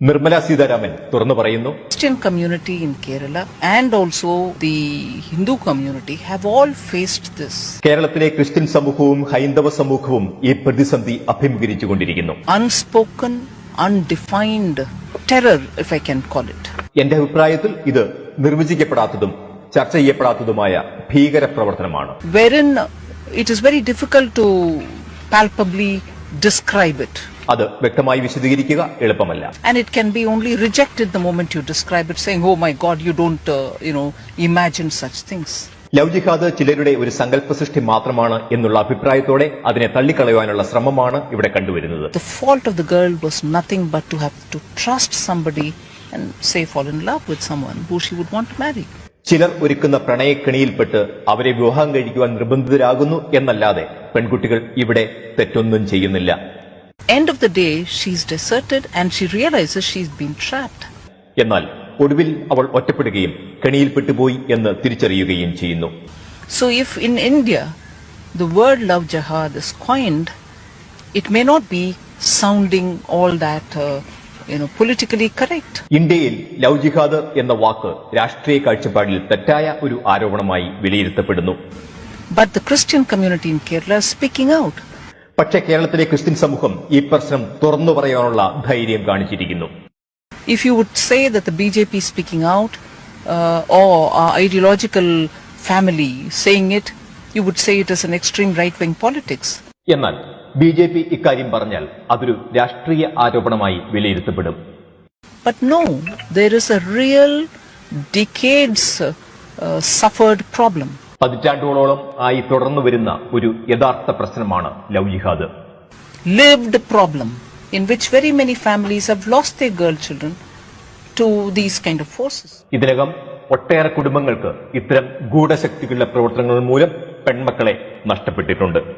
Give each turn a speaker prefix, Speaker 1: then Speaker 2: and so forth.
Speaker 1: നിർമ്മലാ സീതാരാമൻ തുറന്നു പറയുന്നു.
Speaker 2: Christian community in Kerala and also the Hindu community have all faced this
Speaker 1: കേരളത്തിലെ Christian സമൂഹവും ഹൈന്ദവ സമൂഹവും ഈ പ്രതിസന്ധി അഭിമുഖീകരിച്ചു കൊണ്ടിരിക്കുന്നു
Speaker 2: unspoken undefined terror if I can call it
Speaker 1: എന്റെ അഭിപ്രായത്തിൽ ഇത് നിർവചിക്കപ്പെടാത്തതും ചർച്ച ചെയ്യപ്പെടാത്തതുമായ ഭീകര പ്രവർത്തനമാണ്.
Speaker 2: Wherein it is very difficult to palpably describe it
Speaker 1: അത് വ്യക്തമായി വിശദീകരിക്കുക എളുപ്പമല്ല.
Speaker 2: And it can be only rejected the moment you describe it saying oh my God you don't you know imagine such things
Speaker 1: love jihad ചിലരുടെ ഒരു സങ്കല്പ സൃഷ്ടി മാത്രമാണ് എന്നുള്ള അഭിപ്രായത്തോടെ അതിനെ തള്ളിക്കളയുവാനുള്ള ശ്രമമാണ് ഇവിടെ കണ്ടുവരുന്നത്.
Speaker 2: The fault of the girl was nothing but to have to trust somebody and say fall in love with someone who she would want to marry
Speaker 1: ചിലർ ഒരുക്കുന്ന പ്രണയക്കെണിയിൽപ്പെട്ട് അവരെ വിവാഹം കഴിക്കുവാൻ നിർബന്ധിതരാകുന്നു എന്നല്ലാതെ പെൺകുട്ടികൾ ഇവിടെ തെറ്റൊന്നും ചെയ്യുന്നില്ല.
Speaker 2: End of the day, she's deserted and she realizes she's been trapped.
Speaker 1: എന്നാൽ ഒടുവിൽ അവൾ ഒറ്റപ്പെടുകയും കെണിയിൽപ്പെട്ടുപോയി എന്ന് തിരിച്ചറിയുകയും ചെയ്യുന്നു
Speaker 2: So if in India the word love jihad is coined, it may not be sounding all that, uh, you know, politically correct.
Speaker 1: ഇന്ത്യയിൽ love ജിഹാദ് എന്ന വാക്ക് രാഷ്ട്രീയ കാഴ്ചപ്പാടിൽ തെറ്റായ ഒരു ആരോപണമായി വിലയിരുത്തപ്പെടുന്നു
Speaker 2: But the Christian community in Kerala is speaking out.
Speaker 1: പക്ഷേ കേരളത്തിലെ ക്രിസ്ത്യൻ സമൂഹം ഈ പ്രശ്നം തുറന്നു പറയാനുള്ള ധൈര്യം കാണിച്ചിരിക്കുന്നു
Speaker 2: If you would say that the BJP is speaking out, uh, or our ideological family saying it, you would say it is an extreme right-wing politics.
Speaker 1: എന്നാൽ ബി ജെ പി ഇക്കാര്യം പറഞ്ഞാൽ അതൊരു രാഷ്ട്രീയ ആരോപണമായി വിലയിരുത്തപ്പെടും
Speaker 2: But no, there is a real decades uh, uh, suffered problem.
Speaker 1: പതിറ്റാണ്ടുകളോളം ആയി തുടർന്നു വരുന്ന ഒരു യഥാർത്ഥ പ്രശ്നമാണ് love jihad.
Speaker 2: Lived problem in which very many families have lost their girl children to these kind of forces
Speaker 1: ഇതിനകം ഒട്ടേറെ കുടുംബങ്ങൾക്ക് ഇത്തരം ഗൂഢശക്തികളുടെ പ്രവർത്തനങ്ങൾ മൂലം പെൺമക്കളെ നഷ്ടപ്പെട്ടിട്ടുണ്ട്.